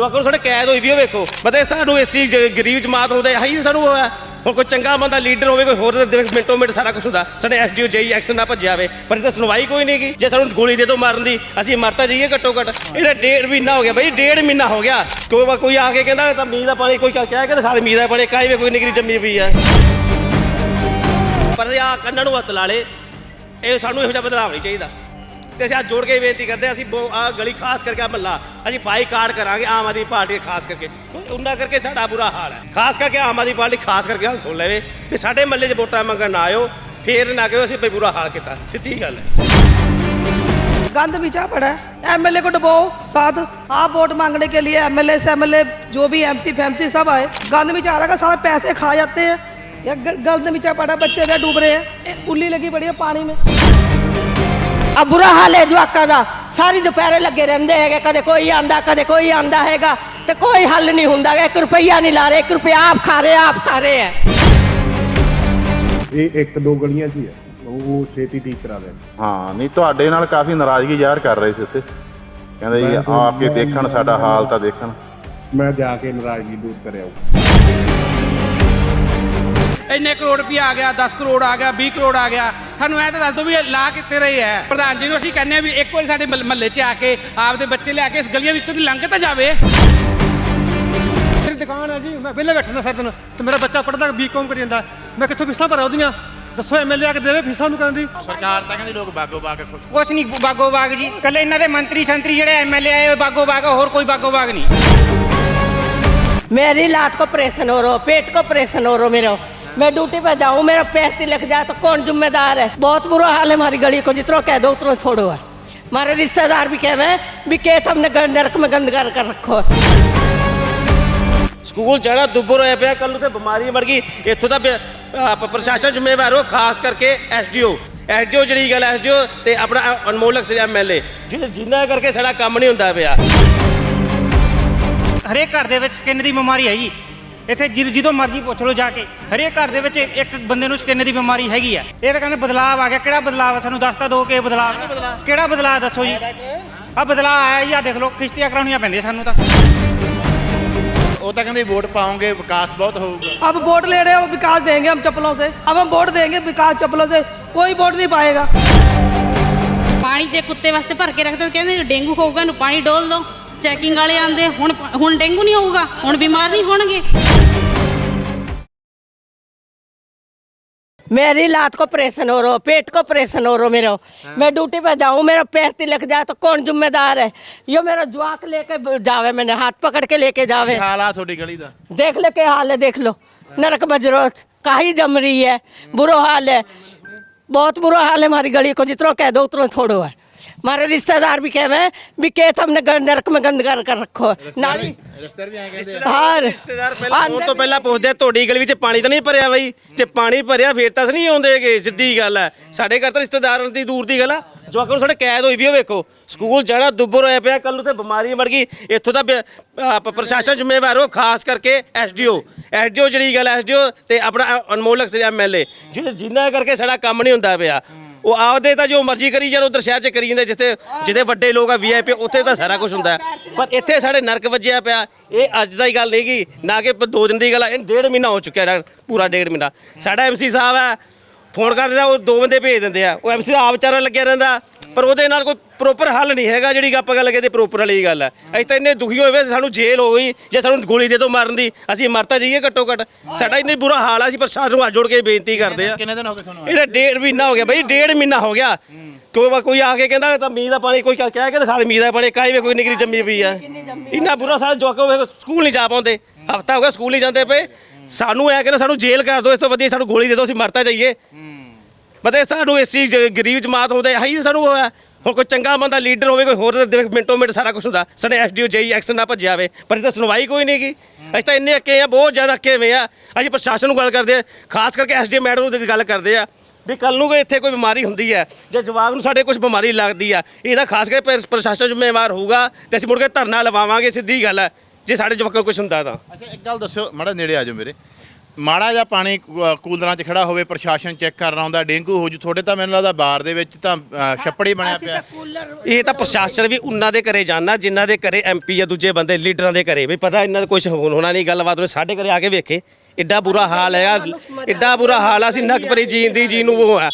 Walker ਸਾਡੇ ਕੈਦ ਹੋਈ ਵੀ ਉਹ ਵੇਖੋ। ਪਤਾ ਸਾਨੂੰ ਇਸ ਚੀਜ਼ ਗਰੀਬ ਜਮਾਤ ਹੁੰਦੇ ਹੈ ਹੀ ਸਾਨੂੰ ਹੋਇਆ ਹੁਣ ਕੋਈ ਚੰਗਾ ਬੰਦਾ ਲੀਡਰ ਹੋਵੇ, ਕੋਈ ਹੋਰ ਤਾਂ ਮਿੰਟੋ ਮਿੰਟ ਸਾਰਾ ਕੁਝ ਹੁੰਦਾ। ਸਾਡੇ ਐਸਡੀਓ ਜਈ ਐਕਸ਼ਨ ਨਾ ਭੱਜਿਆ ਹੋਵੇ, ਪਰ ਇਹਦਾ ਸੁਣਵਾਈ ਕੋਈ ਨਹੀਂ ਗੀ ਜੇ ਸਾਨੂੰ ਗੋਲੀ ਦੇ ਦੋ ਮਾਰਨ ਦੀ, ਅਸੀਂ ਮਰਤਾ ਜਾਈਏ ਘੱਟੋ ਘੱਟ ਇਹਦਾ ਡੇਢ ਮਹੀਨਾ ਹੋ ਗਿਆ ਬਈ, ਡੇਢ ਮਹੀਨਾ ਹੋ ਗਿਆ। ਕੋਈ ਕੋਈ ਆ ਕੇ ਕਹਿੰਦਾ, ਤਾਂ ਮੀਂਹ ਦਾ ਪਾਣੀ ਕੋਈ ਕਹਿ ਕੇ ਦਿਖਾ ਦੇ, ਮੀਂਹ ਦਾ ਪਾਣੀ ਕਾਈ ਵੇ ਕੋਈ ਨਿਕਲੀ ਜੰਮੀ ਪਈ ਆ। ਪਰ ਆ ਕੰਨਾਂ ਨੂੰ ਹੱਥ ਲਾ ਲੇ, ਇਹ ਸਾਨੂੰ ਇਹੋ ਜਿਹਾ ਬਦਲਾਵ ਨਹੀਂ ਚਾਹੀਦਾ। ਤੇ ਅਸੀਂ ਅੱਜ ਜੋੜ ਕੇ ਬੇਨਤੀ ਕਰਦੇ ਹਾਂ ਅਸੀਂ ਆ ਗਲੀ ਖਾਸ ਕਰਕੇ ਆ ਮਹੱਲਾ ਅਸੀਂ ਬਾਈਕਾਟ ਕਰਾਂਗੇ ਆਮ ਆਦਮੀ ਪਾਰਟੀ ਖਾਸ ਕਰਕੇ ਉਹਨਾਂ ਕਰਕੇ ਸਾਡਾ ਬੁਰਾ ਹਾਲ ਹੈ ਖਾਸ ਕਰਕੇ ਆਮ ਆਦਮੀ ਪਾਰਟੀ ਖਾਸ ਕਰਕੇ ਹੁਣ ਸੁਣ ਲਵੇ ਵੀ ਸਾਡੇ ਮਹੱਲੇ 'ਚ ਵੋਟਾਂ ਮੰਗਣ ਨਾ ਆਇਓ ਫੇਰ ਨਾ ਕਿਉਂ ਅਸੀਂ ਬਈ ਬੁਰਾ ਹਾਲ ਕੀਤਾ ਸਿੱਧੀ ਗੱਲ ਹੈ गंद बिछा पड़ा है एमएलए को डबो साथ आप वोट मांगने के लिए एमएलए से एमएलए जो भी एमसी फैमसी सब आए गंद बिछा रहा है सारे पैसे खा जाते हैं या ग- गंद बिछा पड़ा है, बच्चे इधर डूब रहे हैं ए, उल्ली लगी पड़ी है पानी में ਆ ਬੁਰਾ ਹਾਲ ਹੈ ਜਵਾਕਾਂ ਦਾ। ਸਾਰੀ ਦੁਪਹਿਰੇ ਲੱਗੇ ਰਹਿੰਦੇ ਹੈਗੇ ਕਦੇ ਕੋਈ ਆਂਦਾ ਕਦੇ ਕੋਈ ਆਂਦਾ ਹੈਗਾ ਤੇ ਕੋਈ ਹੱਲ ਨਹੀਂ ਹੁੰਦਾ ਗਾ, ਇੱਕ ਰੁਪਈਆ ਨਹੀਂ ਲਾ ਰਹੇ ਇੱਕ ਰੁਪਈਆ ਆਪ ਖਾ ਰਹੇ ਆਪ ਖਾ ਰਹੇ ਹੈ। ਇਹ ਇੱਕ ਦੋ ਗਲੀਆਂ 'ਚ ਹੀ ਹੈ। ਉਹ ਛੇਤੀ ਠੀਕ ਕਰਾ ਦੇਣ ਹਾਂ ਨਹੀਂ ਤੁਹਾਡੇ ਨਾਲ ਕਾਫੀ ਨਾਰਾਜ਼ਗੀ ਜ਼ਾਹਰ ਕਰ ਰਹੇ ਸੀ ਉੱਥੇ। ਕਹਿੰਦੇ ਜੀ ਮੈਂ ਤਾਂ- ਆ ਕੇ ਦੇਖਣ ਸਾਡਾ ਹਾਲ ਤਾਂ ਦੇਖਣ। ਮੈਂ ਜਾ ਕੇ ਨਾਰਾਜ਼ਗੀ ਦੂਰ ਕਰਿਆ। ਇੰਨੇ ਕਰੋੜ ਰੁਪਇਆ ਆ ਗਿਆ 10 ਕਰੋੜ ਆ ਗਿਆ 20 ਕਰੋੜ ਆ ਗਿਆ ਸਾਨੂੰ ਇਹ ਤਾਂ ਦੱਸ ਦਿਓ ਵੀ ਇਹ ਲਾ ਕਿੱਥੇ ਰਹੇ ਹੈ ਪ੍ਰਧਾਨ ਜੀ ਨੂੰ ਅਸੀਂ ਕਹਿੰਦੇ ਆ ਵੀ ਇੱਕ ਵਾਰੀ ਸਾਡੇ ਮਹੱਲੇ 'ਚ ਆ ਕੇ ਆਪਦੇ ਬੱਚੇ ਲਿਆ ਕੇ ਇਸ ਗਲੀਆਂ ਵਿੱਚੋਂ ਦੀ ਲੰਘ ਤਾਂ ਜਾਵੇ ਮੇਰੀ ਦੁਕਾਨ ਹੈ ਜੀ ਮੈਂ ਵਿਹਲੇ ਬੈਠਾ ਸਾਰਾ ਦਿਨ ਤੇ ਮੇਰਾ ਬੱਚਾ ਪੜਦਾ ਬੀਕਾਮ ਕਰੀ ਜਾਂਦਾ ਮੈਂ ਕਿੱਥੋਂ ਫੀਸਾਂ ਭਰਾਂ ਉਹਦੀਆਂ ਦੱਸੋ ਐਮਐਲਏ ਆ ਕੇ ਦੇਵੇ ਫੀਸਾਂ ਨੂੰ ਕਰਨ ਦੀ ਸਰਕਾਰ ਤਾਂ ਕਹਿੰਦੀ ਲੋਕ ਬਾਗੋ ਬਾਗ ਖੁਸ਼ ਕੁਛ ਨਹੀਂ ਬਾਗੋ ਬਾਗ ਜੀ ਕੱਲੇ ਇਹਨਾਂ ਦੇ ਮੰਤਰੀ ਸੰਤਰੀ ਜਿਹੜੇ ਐਮਐਲਏ ਆਏ ਹੋਏ ਬਾਗੋ ਬਾਗ ਆ, ਹੋਰ ਕੋਈ ਬਾਗੋ ਬਾਗ ਨਹੀਂ मेरी लात को ऑपरेशन हो रहा हो पेट को ऑपरेशन हो रहा हो मेरा मैं ड्यूटी पे जाऊँ मेरा पैर तिलक जाए तो कौन जिम्मेदार है बहुत बुरा हाल है हमारी गली को जितना कह दो उतना छोड़ो है हमारे रिश्तेदार भी कह रहे हैं भी खेत हमने गर- नरक में गंद कर कर रखो है ਸਕੂਲ ਜਾਣਾ ਦੁੱਬਰ ਹੋਇਆ ਪਿਆ ਕੱਲ ਨੂੰ ਤੇ ਬਿਮਾਰੀ ਮਰ ਗਈ ਇੱਥੋਂ ਦਾ ਬ- ਆਪ ਪ੍ਰਸ਼ਾਸਨ ਜ਼ਿੰਮੇਵਾਰ ਹੋ ਖਾਸ ਕਰਕੇ ਐਸਡੀਓ ਐਸਡੀਓ ਜਿਹੜੀ ਗੱਲ ਐਸਡੀਓ ਤੇ ਆਪਣਾ ਅ- ਅਨਮੋਲਕ ਸਿੰਘ ਐਮਐਲਏ ਜਿਹੜੇ ਜਿੰਨਾ ਕਰਕੇ ਸਾਡਾ ਕੰਮ ਨਹੀਂ ਹੁੰਦਾ ਪਿਆ ਹਰੇਕ ਘਰ ਦੇ ਵਿੱਚ ਸਕਿਨ ਦੀ ਬਿਮਾਰੀ ਹੈ ਜੀ ਇੱਥੇ ਜਿ- ਜਦੋਂ ਮਰਜ਼ੀ ਪੁੱਛ ਲਓ ਜਾ ਕੇ ਹਰੇਕ ਘਰ ਦੇ ਵਿੱਚ ਇੱਕ ਬੰਦੇ ਨੂੰ ਸਕਿਨ ਦੀ ਬਿਮਾਰੀ ਹੈਗੀ ਆ ਇਹ ਤਾਂ ਕਹਿੰਦੇ ਬਦਲਾਅ ਆ ਗਿਆ ਕਿਹੜਾ ਬਦਲਾਅ ਆ ਤੁਹਾਨੂੰ ਦੱਸ ਤਾਂ ਦੋ ਕਿ ਬਦਲਾਅ ਕਿਹੜਾ ਬਦਲਾਅ ਦੱਸੋ ਜੀ ਆ ਬਦਲਾਅ ਆਇਆ ਜੀ ਆ ਦੇਖ ਲਓ ਕਿਸ਼ਤੀਆਂ ਕਰਾਉਣੀਆਂ ਪੈਂਦੀਆਂ ਸਾਨੂੰ ਤਾਂ ਉਹ ਤਾਂ ਕਹਿੰਦੇ ਵੋਟ ਪਾਉਂਗੇ ਵਿਕਾਸ ਬਹੁਤ ਹੋਊਗਾ अब वोट ले रहे हो विकास देंगे हम चप्पलों से अब हम वोट देंगे विकास चप्पलों से कोई वोट नहीं पाएगा ਪਾਣੀ ਜੇ ਕੁੱਤੇ ਵਾਸਤੇ ਭਰ ਕੇ ਰੱਖਦੇ ਤਾਂ ਕਹਿੰਦੇ ਡੇਂਗੂ ਹੋਊਗਾ ਨੂੰ ਪਾਣੀ ਡੋਲ ਦੋ ਚੈਕਿੰਗ ਵਾਲੇ ਆਂਦੇ ਹੁਣ ਹੁਣ ਡੇਂਗੂ ਨਹੀਂ ਹੋਊਗਾ ਹੁਣ ਬਿਮਾਰ ਨਹੀਂ ਹੋਣਗੇ मेरी लात को ऑपरेशन हो रहा हो पेट को ऑपरेशन हो रहा हो मेरा मैं ड्यूटी पे जाऊँ मेरा पैर तिलक जाए तो कौन जिम्मेदार है यो मेरा जवाक लेके जावे मैंने हाथ पकड़ के लेके जावे ਹਾਲ ਆ ਤੁਹਾਡੀ ਗਲੀ ਦਾ देख लो क्या हाल है देख लो नरक बजरोत काही जम रही है बुरा हाल है बहुत बुरा हाल है हमारी गली को जितना कह दो उतना छोड़ो है हमारे रिश्तेदार भी कह रहे हैं भी खेत हमने ग- नरक में गंद कर कर रखो है नाली ਰਿਸ਼ਤੇਦਾਰ ਵੀ ਐਂ ਕਹਿੰਦੇ हाँ ਰਿਸ਼ਤੇਦਾਰ ਪਹਿਲਾਂ ਆਉਣ ਤੋਂ ਪਹਿਲਾਂ ਪੁੱਛਦੇ ਆ, ਤੁਹਾਡੀ ਗਲੀ ਵਿੱਚ ਪਾਣੀ ਤਾਂ ਨਹੀਂ ਭਰਿਆ ਬਈ ਜੇ ਪਾਣੀ ਭਰਿਆ ਫੇਰ ਤਾਂ ਨਹੀਂ ਆਉਂਦੇਗੇ ਸਿੱਧੀ ਗੱਲ ਹੈ ਸਾਡੇ ਘਰ ਤਾਂ ਰਿਸ਼ਤੇਦਾਰਾਂ ਦੀ ਦੂਰ ਦੀ ਗੱਲ ਆ ਜਵਾਕਾਂ ਨੂੰ ਸਾਡੇ ਕੈਦ ਹੋਈ ਵੀ ਉਹ ਵੇਖੋ ਸਕੂਲ ਜਾਣਾ ਦੁੱਬਰ ਹੋਇਆ ਪਿਆ ਕੱਲ ਨੂੰ ਤੇ ਬਿਮਾਰੀ ਮਰ ਗਈ ਇੱਥੋਂ ਦਾ ਬ- ਆਪ ਪ੍ਰਸ਼ਾਸਨ ਜ਼ਿੰਮੇਵਾਰ ਹੋ ਖਾਸ ਕਰਕੇ ਐਸਡੀਓ ਐਸਡੀਓ ਜਿਹੜੀ ਗੱਲ ਐਸਡੀਓ ਤੇ ਆਪਣਾ ਅ- ਅਨਮੋਲਕ ਸਿੰਘ ਐਮਐਲਏ ਜਿਹੜੇ ਜਿੰਨਾ ਕਰਕੇ ਸਾਡਾ ਕੰਮ ਨਹੀਂ ਹੁੰਦਾ ਪਿਆ ਉਹ ਆਪਦੇ ਤਾਂ ਜੋ ਮਰਜ਼ੀ ਕਰੀ ਜਾਣ ਉਧਰ ਸ਼ਹਿਰ 'ਚ ਕਰੀ ਜਾਂਦੇ ਜਿੱਥੇ ਜਿੱਥੇ ਵੱਡੇ ਲੋਕ ਆ ਵੀਆਈਪੀ ਉੱਥੇ ਤਾਂ ਸਾਰਾ ਕੁਝ ਹੁੰਦਾ ਹੈ। ਪਰ ਇੱਥੇ ਸਾਡੇ ਨਰਕ ਵੱਜਿਆ ਪਿਆ। ਇਹ ਅੱਜ ਦਾ ਹੀ ਗੱਲ ਨਹੀਂਗੀ ਨਾ ਕਿ ਦੋ ਦਿਨ ਦੀ ਗੱਲ ਆ ਇਹ ਡੇਢ ਮਹੀਨਾ ਹੋ ਚੁੱਕਿਆ ਹੈ, ਪੂਰਾ ਡੇਢ ਮਹੀਨਾ। ਸਾਡਾ ਐਮਸੀ ਸਾਹਿਬ ਹੈ ਫੋਨ ਕਰ ਦਿੰਦਾ ਉਹ ਦੋ ਬੰਦੇ ਭੇਜ ਦਿੰਦੇ ਆ। ਉਹ ਐਮਸੀ ਆਪ ਵਿਚਾਰਾ ਲੱਗਿਆ ਰਹਿੰਦਾ ਪਰ ਉਹਦੇ ਨਾਲ ਕੋਈ ਪ੍ਰੋਪਰ ਹੱਲ ਨਹੀਂ ਹੈਗਾ ਜਿਹੜੀ ਗੱਪ ਗੱਲ ਤੇ ਪ੍ਰੋਪਰ ਵਾਲੀ ਗੱਲ ਹੈ। ਅਸੀਂ ਤਾਂ ਇੰਨੇ ਦੁਖੀ ਹੋਏ ਵੇ ਸਾਨੂੰ ਜੇਲ੍ਹ ਹੋ ਗਈ ਜੇ ਸਾਨੂੰ ਗੋਲੀ ਦੇ ਦੋ ਮਾਰਨ ਦੀ ਅਸੀਂ ਮਰਤਾ ਜਾਈਏ ਘੱਟੋ ਘੱਟ। ਸਾਡਾ ਇੰਨੇ ਬੁਰਾ ਹਾਲ ਆ ਅਸੀਂ ਪ੍ਰਸ਼ਾਸਨ ਨੂੰ ਹੱਥ ਜੋੜ ਕੇ ਬੇਨਤੀ ਕਰਦੇ ਆ। ਕਿੰਨੇ ਦਿਨ ਹੋ ਗਏ ਤੁਹਾਨੂੰ ਇਹਦਾ ਡੇਢ ਮਹੀਨਾ ਹੋ ਗਿਆ ਬਈ ਡੇਢ ਮਹੀਨਾ ਹੋ ਗਿਆ। ਕੋਈ ਵਾ- ਕੋਈ ਆ ਕੇ ਕਹਿੰਦਾ ਤਾਂ ਮੀਂਹ ਦਾ ਪਾਣੀ ਕੋਈ ਕਹਿ ਕਹਿ ਕੇ ਦਿਖਾ ਦੇ ਮੀਂਹ ਦਾ ਪਾਣੀ ਕਾਈ ਵੇ ਕੋਈ ਨਿਗਰੀ ਜੰਮੀ ਪਈ ਆ। ਇੰਨਾ ਬੁਰਾ ਸਾਡਾ ਜਵਾਕੋ ਵੇ ਸਕੂਲ ਨਹੀਂ ਜਾ ਪਾਉਂਦੇ। ਹਫਤਾ ਹੋ ਗਿਆ ਸਕੂਲ ਨਹੀਂ ਜਾਂਦੇ ਪਏ। ਸਾਨੂੰ ਐ ਕਹਿੰਦਾ ਸਾਨੂੰ ਜੇਲ੍ਹ ਕਰ ਦਿਓ ਇਸ ਤੋਂ ਵਧੀਆ ਸਾਨੂੰ ਗੋਲੀ ਦੇ ਦਿਓ ਅਸੀਂ ਮਰਤਾ ਜਾਈਏ। ਪਤਾ ਸਾਨੂੰ ਇਸ ਚੀਜ਼ ਗਰੀਬ ਜਮਾਤ ਹੁੰਦੇ ਹੈ ਹੀ ਸਾਨੂੰ ਹੋਇਆ ਹੁਣ ਕੋਈ ਚੰਗਾ ਬੰਦਾ, ਲੀਡਰ ਹੋਵੇ, ਕੋਈ ਹੋਰ ਤਾਂ ਦੇਖ, ਮਿੰਟੋ ਮਿੰਟ ਸਾਰਾ ਕੁਝ ਹੁੰਦਾ। ਸਾਡੇ ਐਸਡੀਓ ਜਈ, ਐਕਸ਼ਨ ਨਾ ਭੱਜਿਆ ਹੋਵੇ। ਪਰ ਇਹ ਤਾਂ ਸੁਣਵਾਈ ਕੋਈ ਨਹੀਂ ਗੀ ਅਸੀਂ ਤਾਂ ਇੰਨੇ ਅੱਕੇ ਆ, ਬਹੁਤ ਜ਼ਿਆਦਾ ਅੱਕੇ ਹੋਏ ਆ। ਅਸੀਂ ਪ੍ਰਸ਼ਾਸਨ ਨੂੰ ਗੱਲ ਕਰਦੇ ਆ, ਖਾਸ ਕਰਕੇ ਐਸਡੀਓ ਮੈਡਮ ਨੂੰ ਗੱਲ ਕਰਦੇ ਆ, ਵੀ ਕੱਲ ਨੂੰ ਕੋਈ ਇੱਥੇ ਕੋਈ ਬਿਮਾਰੀ ਹੁੰਦੀ ਹੈ ਜੇ ਜਵਾਕ ਨੂੰ ਸਾਡੇ ਕੁਝ ਬਿਮਾਰੀ ਲੱਗਦੀ ਆ ਇਹਦਾ ਖਾਸ ਕਰਕੇ ਪ੍ਰ- ਪ੍ਰਸ਼ਾਸਨ ਜ਼ਿੰਮੇਵਾਰ ਹੋਊਗਾ ਤੇ ਅਸੀਂ ਮੁੜ ਕੇ ਧਰਨਾ ਲਵਾਵਾਂਗੇ, ਸਿੱਧੀ ਗੱਲ ਹੈ ਜੇ ਸਾਡੇ ਜਵਾਕਾਂ ਨੂੰ ਕੁਝ ਹੁੰਦਾ ਤਾਂ। ਅੱਛਾ, ਇੱਕ ਗੱਲ ਦੱਸਿਓ, ਮਾੜਾ ਨੇੜੇ ਆ ਜਾਓ ਮੇਰੇ। ਮਾੜਾ ਜਿਹਾ ਪਾਣੀ ਕੂ- ਕੂਲਰਾਂ 'ਚ ਖੜਾ ਹੋਵੇ ਪ੍ਰਸ਼ਾਸਨ ਚੈੱਕ ਕਰਨ ਆਉਂਦਾ ਡੇਂਗੂ ਹੋ ਜੂ ਤੁਹਾਡੇ ਤਾਂ ਮੈਨੂੰ ਲੱਗਦਾ ਬਾਰ ਦੇ ਵਿੱਚ ਤਾਂ ਅ, ਛੱਪੜ ਹੀ ਬਣਿਆ ਪਿਆ। ਇਹ ਤਾਂ ਪ੍ਰਸ਼ਾਸਨ ਵੀ ਉਹਨਾਂ ਦੇ ਘਰੇ ਜਾਣਾ ਜਿਨ੍ਹਾਂ ਦੇ ਘਰੇ ਐਮਪੀ ਜਾਂ ਦੂਜੇ ਬੰਦੇ ਲੀਡਰਾਂ ਦੇ ਘਰੇ। ਵੀ ਪਤਾ ਇਹਨਾਂ ਦਾ ਕੁਝ ਹੋਣਾ ਨਹੀਂ ਗੱਲਬਾਤ ਉਹਨੇ ਸਾਡੇ ਘਰੇ ਆ ਕੇ ਵੇਖੇ। ਐਡਾ ਬੁਰਾ ਹਾਲ ਹੈਗਾ ਐਡਾ ਬੁਰਾ ਹਾਲ ਆ ਅਸੀਂ ਨਕਪਰੀ ਜੀਨ ਦੀ ਜੀ ਨੂੰ ਉਹ ਆ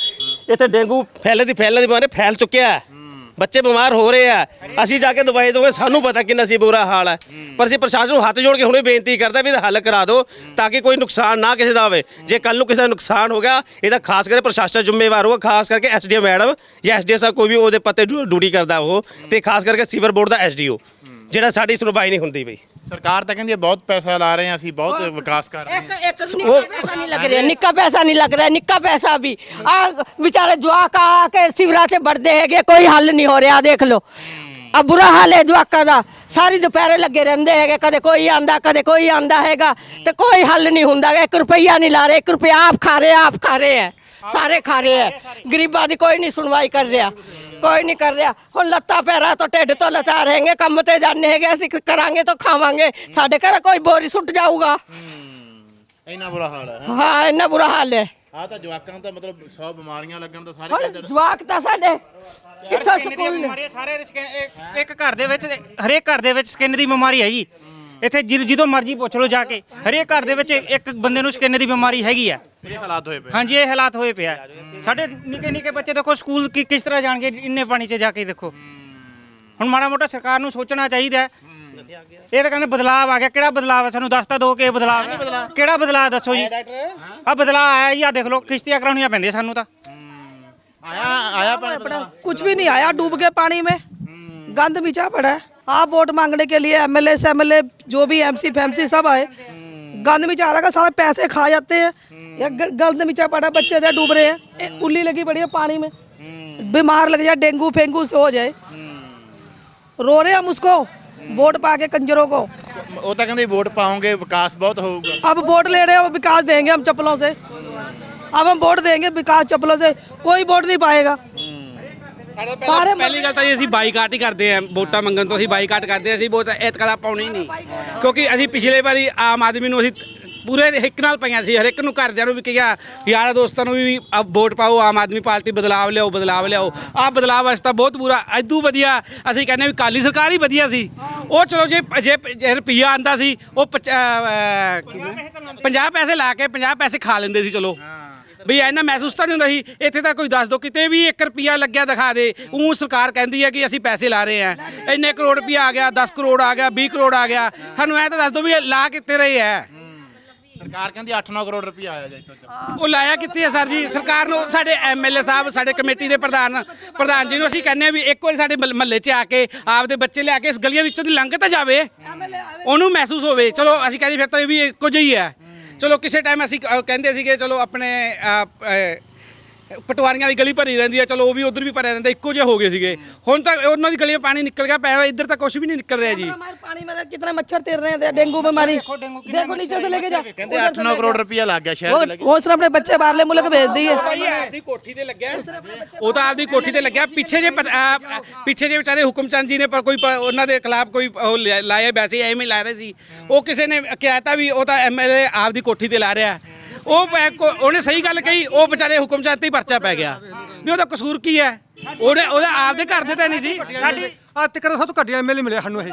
ਇੱਥੇ ਡੇਂਗੂ ਫੈਲੇ ਦੀ ਫੈਲਣ ਦੀ ਬਿਮਾਰੀ ਫੈਲ ਚੁੱਕਿਆ ਹੈ। ਬੱਚੇ ਬਿਮਾਰ ਹੋ ਰਹੇ ਆ। ਅਸੀਂ ਜਾ ਕੇ ਦਵਾਈ ਦੋਗੇ ਸਾਨੂੰ ਪਤਾ ਕਿੰਨਾ ਸੀ ਬੁਰਾ ਹਾਲ ਹੈ। ਪਰ ਅਸੀਂ ਪ੍ਰਸ਼ਾਸਨ ਨੂੰ ਹੱਥ ਜੋੜ ਕੇ ਹੁਣੇ ਬੇਨਤੀ ਕਰਦਾ ਵੀ ਇਹਦਾ ਹੱਲ ਕਰਾ ਦਿਓ ਤਾਂ ਕਿ ਕੋਈ ਨੁਕਸਾਨ ਨਾ ਕਿਸੇ ਦਾ ਹੋਵੇ। ਜੇ ਕੱਲ ਨੂੰ ਕਿਸੇ ਦਾ ਨੁਕਸਾਨ ਹੋ ਗਿਆ ਇਹਦਾ ਖਾਸ ਕਰਕੇ ਪ੍ਰਸ਼ਾਸਨ ਜ਼ਿੰਮੇਵਾਰ ਹੋਊਗਾ ਖਾਸ ਕਰਕੇ ਐਸਡੀਓ ਮੈਡਮ ਜਾਂ ਐਸਡੀਓ ਸਾਹਿਬ ਕੋਈ ਵੀ ਉਹਦੇ ਪੱਤੇ ਡਿਊ- ਡਿਊਟੀ ਕਰਦਾ ਉਹ ਤੇ ਖਾਸ ਕਰਕੇ ਸੀਵਰ ਬੋਰਡ ਦਾ ਐਸਡੀਓ ਜਿਹੜਾ ਸਾਡੀ ਸੁਣਵਾਈ ਨਹੀਂ ਹੁੰਦੀ ਬਈ ਸਰਕਾਰ ਤਾਂ ਕਹਿੰਦੀ ਹੈ ਬਹੁਤ ਪੈਸਾ ਲਾ ਰਹੇ ਹਾਂ ਅਸੀਂ ਬਹੁਤ ਵਿਕਾਸ ਕਰ ਰਹੇ ਹਾਂ। ਇੱਕ ਇੱਕ ਨਿੱਕਾ ਪੈਸਾ ਨਹੀਂ ਲੱਗ ਰਿਹਾ ਨਿੱਕਾ ਪੈਸਾ ਨਹੀਂ ਲੱਗ ਰਿਹਾ ਨਿੱਕਾ ਪੈਸਾ ਵੀ। ਆ ਵਿਚਾਰੇ ਜਵਾਕ ਆ ਕੇ ਸਿਵਰਾਂ 'ਚ ਵੜਦੇ ਹੈਗੇ ਕੋਈ ਹੱਲ ਨਹੀਂ ਹੋ ਰਿਹਾ ਦੇਖ ਲਓ। ਆ ਬੁਰਾ ਹਾਲ ਹੈ ਜਵਾਕਾਂ ਦਾ। ਸਾਰੀ ਦੁਪਹਿਰੇ ਲੱਗੇ ਰਹਿੰਦੇ ਹੈਗੇ ਕਦੇ ਕੋਈ ਆਂਦਾ ਕਦੇ ਕੋਈ ਆਂਦਾ ਹੈਗਾ ਤੇ ਕੋਈ ਹੱਲ ਨਹੀਂ ਹੁੰਦਾ 1 ਰੁਪਈਆ ਨਹੀਂ ਲਾ ਰਹੇ 1 ਰੁਪਈਆ ਆਪ ਖਾ ਰਹੇ ਆਪ ਖਾ ਰਹੇ ਹੈ ਸਾਰੇ ਖਾ ਰਹੇ ਹੈ। ਗਰੀਬਾਂ ਦੀ ਕੋਈ ਨਹੀਂ ਸੁਣਵਾਈ ਕਰ ਰਿਹਾ। ਕੋਈ ਨਹੀਂ ਕਰ ਰਿਹਾ। ਹੁਣ ਲੱਤਾਂ ਪੈਰਾਂ ਤੋਂ ਢਿੱਡ ਤੋਂ ਲਾਚਾਰ ਹੈਗੇ ਕੰਮ ਤੇ ਜਾਣੇ ਹੈਗੇ ਅਸੀਂ ਕਰਾਂਗੇ ਤਾਂ ਖਾਵਾਂਗੇ। ਸਾਡੇ ਘਰ ਕੋਈ ਬੋਰੀ ਸੁੱਟ ਜਾਊਗਾ। ਇੰਨਾ ਬੁਰਾ ਹਾਲ ਹੈ ਹਾਂ? ਇੰਨਾ ਬੁਰਾ ਹਾਲ ਹੈ। ਆ ਤਾਂ ਜਵਾਕਾਂ ਤਾਂ ਮਤਲਬ 100 ਬਿਮਾਰੀਆਂ ਲੱਗਣ ਦਾ ਸਾਰੇ ਹੁਣ ਜਵਾਕ ਤਾਂ ਸਾਡੇ ਕਿੱਥੋਂ ਸਕੂਲ ਨੇ? ਬਿਮਾਰੀਆਂ ਸਾਰੇ ਦੇ ਇੱਕ ਘਰ ਦੇ ਵਿੱਚ ਹਰੇਕ ਘਰ ਦੇ ਵਿੱਚ ਸਕਿਨ ਦੀ ਬਿਮਾਰੀ ਹੈ ਜੀ। ਇੱਥੇ ਜਿ- ਜਦੋਂ ਮਰਜ਼ੀ ਪੁੱਛ ਲਓ ਜਾ ਕੇ ਹਰੇਕ ਘਰ ਦੇ ਵਿੱਚ ਇੱਕ ਬੰਦੇ ਨੂੰ ਸਕਿਨ ਦੀ ਬਿਮਾਰੀ ਹੈਗੀ ਆ ਇਹ ਹਾਲਾਤ ਹੋਏ ਪਏ ਹਾਂਜੀ ਇਹ ਹਾਲਾਤ ਹੋਏ ਪਿਆ ਸਾਡੇ ਨਿੱਕੇ ਨਿੱਕੇ ਬੱਚੇ ਦੇਖੋ ਸਕੂਲ ਕਿ- ਕਿਸ ਤਰ੍ਹਾਂ ਜਾਣਗੇ ਇੰਨੇ ਪਾਣੀ 'ਚ ਜਾ ਕੇ ਦੇਖੋ ਹੁਣ ਮਾੜਾ ਮੋਟਾ ਸਰਕਾਰ ਨੂੰ ਸੋਚਣਾ ਚਾਹੀਦਾ ਹੈ। ਇਹ ਤਾਂ ਕਹਿੰਦੇ ਬਦਲਾਅ ਆ ਗਿਆ ਕਿਹੜਾ ਬਦਲਾਅ ਹੈ ਸਾਨੂੰ ਦੱਸ ਤਾਂ ਦੋ ਕਿ ਬਦਲਾਅ ਹੈ। ਕਿਹੜਾ ਬਦਲਾਅ ਦੱਸੋ ਜੀ ਆ ਬਦਲਾਅ ਆਇਆ ਜੀ ਆ ਦੇਖ ਲਓ ਕਿਸ਼ਤੀਆਂ ਕਰਾਉਣੀਆਂ ਪੈਂਦੀਆਂ ਸਾਨੂੰ ਤਾਂ ਆਇਆ ਆਇਆ ਪਾਣੀ ਬਦਲਾਅ? कुछ भी नहीं आया डूब गए पानी में गंद बिछा पड़ा है आप वोट मांगने के लिए एमएलए से एमएलए जो भी एमसी फैमसी सब आए गंद बिछा रखा सारे पैसे खा जाते हैं या ग- गंद बिछा पड़ा बच्चे इधर डूब रहे हैं ए, उल्ली लगी पड़ी है पानी में बीमार लग जाए डेंगू फेंगू से हो जाए रो रहे हम उसको वोट पा के कंजरों को ਉਹ ਤਾਂ ਕਹਿੰਦੇ ਵੋਟ ਪਾਉਂਗੇ ਵਿਕਾਸ ਬਹੁਤ ਹੋਊਗਾ अब वोट ले रहे हैं अब विकास देंगे हम चप्पलों से अब हम वोट देंगे विकास चप्पलों से कोई वोट नहीं पाएगा सारे ਪਹਿਲੀ ਗੱਲ ਤਾਂ ਜੀ ਅਸੀਂ ਬਾਈਕਾਟ ਹੀ ਕਰਦੇ ਆਂ ਵੋਟਾਂ ਮੰਗਣ ਤੋਂ ਅਸੀਂ ਬਾਈਕਾਟ ਕਰਦੇ ਹਾਂ ਅਸੀਂ ਵੋਟ ਐਤਕਲਾ ਪਾਉਣੀ ਨਹੀਂ। ਕਿਉਂਕਿ ਅਸੀਂ ਪਿਛਲੇ ਵਾਰੀ ਆਮ ਆਦਮੀ ਨੂੰ ਅਸੀਂ ਪੂਰੇ ਹਿੱਕ ਨਾਲ ਪਈਆਂ ਸੀ ਹਰ ਇੱਕ ਨੂੰ ਘਰਦਿਆਂ ਨੂੰ ਵੀ ਕਿਹਾ ਯਾਰਾਂ ਦੋਸਤਾਂ ਨੂੰ ਵੀ ਆ ਵੋਟ ਪਾਓ ਆਮ ਆਦਮੀ ਪਾਰਟੀ ਬਦਲਾਵ ਲਿਆਓ ਬਦਲਾਵ ਲਿਆਓ। ਆਹ ਬਦਲਾਵ ਵਾਸਤਾ ਬਹੁਤ ਬੁਰਾ ਐਦੂ ਵਧੀਆ ਅਸੀਂ ਕਹਿੰਦੇ ਵੀ ਕਾਲੀ ਸਰਕਾਰ ਹੀ ਵਧੀਆ ਸੀ। ਉਹ ਚਲੋ ਜੇ ਜੇ ਜੇ ਰੁਪਈਆ ਆਂਦਾ ਸੀ ਉਹ 50 ਪੈਸੇ ਲਾ ਕੇ 50 ਪੈਸੇ ਖਾ ਲੈਂਦੇ ਸੀ ਚਲੋ। ਵੀ ਇਹਨਾਂ ਮਹਿਸੂਸ ਤਾਂ ਨਹੀਂ ਹੁੰਦਾ ਸੀ ਇੱਥੇ ਤਾਂ ਕੋਈ ਦੱਸ ਦੋ ਕਿਤੇ ਵੀ 1 ਰੁਪਿਆ ਲੱਗਿਆ ਦਿਖਾ ਦੇ। ਉਹ ਸਰਕਾਰ ਕਹਿੰਦੀ ਹੈ ਕਿ ਅਸੀਂ ਪੈਸੇ ਲਾ ਰਹੇ ਆ ਇੰਨੇ ਕਰੋੜ ਰੁਪਿਆ ਆ ਗਿਆ 10 ਕਰੋੜ ਆ ਗਿਆ 20 ਕਰੋੜ ਆ ਗਿਆ। ਸਾਨੂੰ ਐ ਤਾਂ ਦੱਸ ਦੋ ਵੀ ਲਾ ਕਿੱਥੇ ਰਹੇ ਆ ਸਰਕਾਰ ਕਹਿੰਦੀ 8-9 ਕਰੋੜ ਰੁਪਏ ਆਇਆ ਜੀ ਉਹ ਲਾਇਆ ਕਿੱਥੇ ਹੈ ਸਰ ਜੀ? ਸਰਕਾਰ ਨੂੰ ਸਾਡੇ ਐਮਐਲਏ ਸਾਹਿਬ ਸਾਡੇ ਕਮੇਟੀ ਦੇ ਪ੍ਰਧਾਨ ਪ੍ਰਧਾਨ ਜੀ ਨੂੰ ਅਸੀਂ ਕਹਿੰਦੇ ਆ ਵੀ ਇੱਕ ਵਾਰੀ ਸਾਡੇ ਮਹੱਲੇ 'ਚ ਆ ਕੇ ਆਪਦੇ ਬੱਚੇ ਲਿਆ ਕੇ ਇਸ ਗਲੀਆਂ ਵਿੱਚੋਂ ਦੀ ਲੰਘ ਤਾਂ ਜਾਵੇ। ਉਹਨੂੰ ਮਹਿਸੂਸ ਹੋਵੇ। ਚਲੋ ਅਸੀਂ ਕਹਿੰਦੇ ਫਿਰ ਤਾਂ ਇਹ ਵੀ ਇੱਕੋ ਜਿਹਾ ਹੀ ਹੈ। ਚਲੋ ਕਿਸੇ ਟਾਈਮ ਅਸੀਂ ਅਹ, ਕਹਿੰਦੇ ਸੀਗੇ ਚਲੋ ਆਪਣੇ ਅਹ, ਅਹ, ਪਟਵਾਰੀਆਂ ਦੀ ਗਲੀ ਭਰੀ ਰਹਿੰਦੀ ਹੈ ਚਲੋ ਉਹ ਵੀ ਉਧਰ ਵੀ ਭਰਿਆ ਰਹਿੰਦਾ ਇੱਕੋ ਜਿਹੇ ਹੋ ਗਏ ਸੀਗੇ ਹੁਣ ਤਾਂ ਉਹਨਾਂ ਦੀ ਗਲੀਆਂ ਪਾਣੀ ਨਿਕਲ ਗਿਆ ਪਿਆ ਹੋਇਆ ਇੱਧਰ ਤਾਂ ਕੁਝ ਵੀ ਨਹੀਂ ਨਿਕਲ ਰਿਹਾ ਜੀ हमारे पानी में कितने मच्छर तैर रहे हैं डेंगू बीमारी देखो नीचे से लेके जाओ ਕਹਿੰਦੇ 8-9 ਕਰੋੜ ਰੁਪਏ ਲੱਗ ਗਿਆ ਸ਼ਹਿਰ वो ਦੇ ਲੱਗੇ वो उसने अपने बच्चे बाहरले मुल्क भेज दिए ਭਾਈ ਆਪਦੀ ਕੋਠੀ ਤੇ ਲੱਗਿਆ ਉਹ ਤਾਂ ਆਪਦੀ ਕੋਠੀ ਤੇ ਲੱਗਿਆ ਪਿੱਛੇ ਜੇ ਪਤ- ਆ, ਪਿੱਛੇ ਜੇ ਵਿਚਾਰੇ ਹੁਕਮਚੰਦ ਜੀ ਨੇ ਪਰ ਕੋਈ ਪ- ਉਹਨਾਂ ਦੇ ਖਿਲਾਫ ਕੋਈ ਉਹ ਲਿਆ- ਲਾਇਆ ਵੈਸੇ ਐਵੇਂ ਹੀ ਲਾ ਰਹੇ ਸੀ ਉਹ ਕਿਸੇ ਨੇ ਕਿਹਾ ਤਾਂ ਵੀ ਉਹ ਤਾਂ ਐਮਐਲਏ ਆਪਦੀ ਕੋਠੀ ਤੇ ਲਾ ਰਿਹਾ ਉਹ ਪੈ- ਕੋ- ਉਹਨੇ ਸਹੀ ਗੱਲ ਕਹੀ ਉਹ ਵਿਚਾਰੇ ਹੁਕਮਚੰਦ ਤੇ ਹੀ ਪਰਚਾ ਪੈ ਗਿਆ। ਵੀ ਉਹਦਾ ਕਸੂਰ ਕੀ ਹੈ? ਉਹਨੇ ਉਹਦਾ ਆਪਦੇ ਘਰ ਦੇ ਤਾਂ ਨਹੀਂ ਸੀ। ਸਾਡੀ ਆ ਤੱਕ ਸਭ ਤੋਂ ਘਟਿਆ ਐਮਐਲਏ ਮਿਲਿਆ ਸਾਨੂੰ ਇਹ।